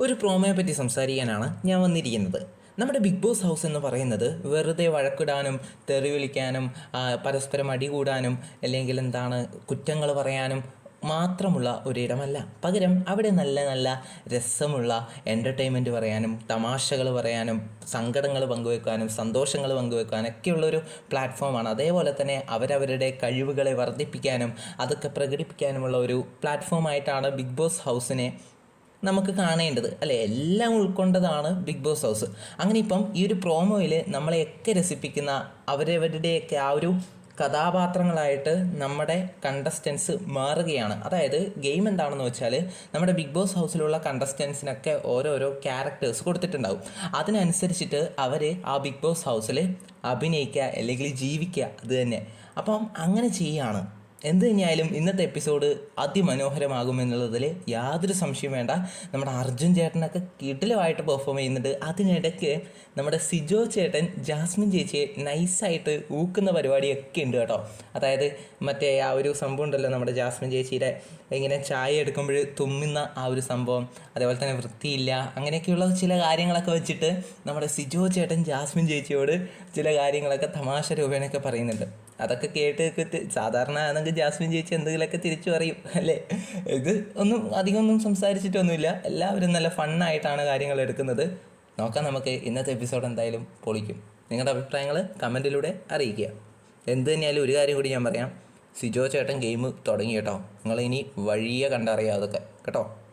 ഒരു പ്രോമയെ പറ്റി സംസാരിക്കാനാണ് ഞാൻ വന്നിരിക്കുന്നത്. നമ്മുടെ ബിഗ് ബോസ് ഹൗസ് എന്ന് പറയുന്നത് വെറുതെ വഴക്കിടാനും തെറി വിളിക്കാനും പരസ്പരം അടികൂടാനും അല്ലെങ്കിൽ എന്താണ് കുറ്റങ്ങൾ പറയാനും മാത്രമുള്ള ഒരിടമല്ല. പകരം അവിടെ നല്ല നല്ല രസമുള്ള എന്റർടൈൻമെന്റ് പറയാനും തമാശകൾ പറയാനും സങ്കടങ്ങൾ പങ്കുവെക്കാനും സന്തോഷങ്ങൾ പങ്കുവെക്കാനും ഒക്കെയുള്ളൊരു പ്ലാറ്റ്ഫോമാണ് അതേപോലെ തന്നെ അവരവരുടെ കഴിവുകളെ വർദ്ധിപ്പിക്കാനും അതൊക്കെ പ്രകടിപ്പിക്കാനുമുള്ള ഒരു പ്ലാറ്റ്ഫോമായിട്ടാണ് ബിഗ് ബോസ് ഹൗസിനെ നമുക്ക് കാണേണ്ടത്. അല്ലെ എല്ലാം ഉൾക്കൊണ്ടതാണ് ബിഗ് ബോസ് ഹൗസ് അങ്ങനെ ഇപ്പം ഈ ഒരു പ്രോമോയിൽ നമ്മളെയൊക്കെ രസിപ്പിക്കുന്ന അവരവരുടെയൊക്കെ ആ ഒരു കഥാപാത്രങ്ങളായിട്ട് നമ്മുടെ കണ്ടസ്റ്റൻസ് മാറുകയാണ്. അതായത് ഗെയിം എന്താണെന്ന് വെച്ചാൽ നമ്മുടെ ബിഗ് ബോസ് ഹൗസിലുള്ള കണ്ടസ്റ്റൻസിനൊക്കെ ഓരോരോ ക്യാരക്ടേഴ്സ് കൊടുത്തിട്ടുണ്ടാവും. അതിനനുസരിച്ചിട്ട് അവർ ആ ബിഗ് ബോസ് ഹൗസിൽ അഭിനയിക്കുക അല്ലെങ്കിൽ ജീവിക്കുക അത് തന്നെ. അപ്പം അങ്ങനെ ചെയ്യുകയാണ് എന്ത് തന്നെയായാലും ഇന്നത്തെ എപ്പിസോഡ് അതിമനോഹരമാകുമെന്നുള്ളതിൽ യാതൊരു സംശയം വേണ്ട. നമ്മുടെ അർജുൻ ചേട്ടനൊക്കെ കിടിലമായിട്ട് പെർഫോം ചെയ്യുന്നുണ്ട്. അതിനിടയ്ക്ക് നമ്മുടെ സിജോ ചേട്ടൻ ജാസ്മിൻ ചേച്ചിയെ നൈസായിട്ട് ഊക്കുന്ന പരിപാടിയൊക്കെ ഉണ്ട് കേട്ടോ. അതായത് മറ്റേ ആ ഒരു സംഭവം ഉണ്ടല്ലോ നമ്മുടെ ജാസ്മിൻ ചേച്ചിയുടെ ഇങ്ങനെ ചായ എടുക്കുമ്പോൾ തുമ്മുന്ന ആ ഒരു സംഭവം അതേപോലെ തന്നെ വൃത്തിയില്ല അങ്ങനെയൊക്കെയുള്ള ചില കാര്യങ്ങളൊക്കെ വെച്ചിട്ട് നമ്മുടെ സിജോ ചേട്ടൻ ജാസ്മിൻ ചേച്ചിയോട് ചില കാര്യങ്ങളൊക്കെ തമാശ രൂപേണയൊക്കെ പറയുന്നുണ്ട്. അതൊക്കെ കേട്ട് സാധാരണ ആണെങ്കിൽ ജാസ്മിൻ ചേച്ചി എന്തെങ്കിലുമൊക്കെ തിരിച്ചു പറയും അല്ലേ? ഇത് ഒന്നും അധികം ഒന്നും സംസാരിച്ചിട്ടൊന്നുമില്ല. എല്ലാവരും നല്ല ഫണ്ണായിട്ടാണ് കാര്യങ്ങൾ എടുക്കുന്നത്. നോക്കാം നമുക്ക് ഇന്നത്തെ എപ്പിസോഡ് എന്തായാലും പൊളിക്കും. നിങ്ങളുടെ അഭിപ്രായങ്ങൾ കമന്റിലൂടെ അറിയിക്കുക. എന്ത് തന്നെയായാലും ഒരു കാര്യം കൂടി ഞാൻ പറയാം. സിജോ ചേട്ടൻ ഗെയിം തുടങ്ങി കേട്ടോ. നിങ്ങൾ ഇനി വഴിയെ കണ്ടറിയാം അതൊക്കെ കേട്ടോ?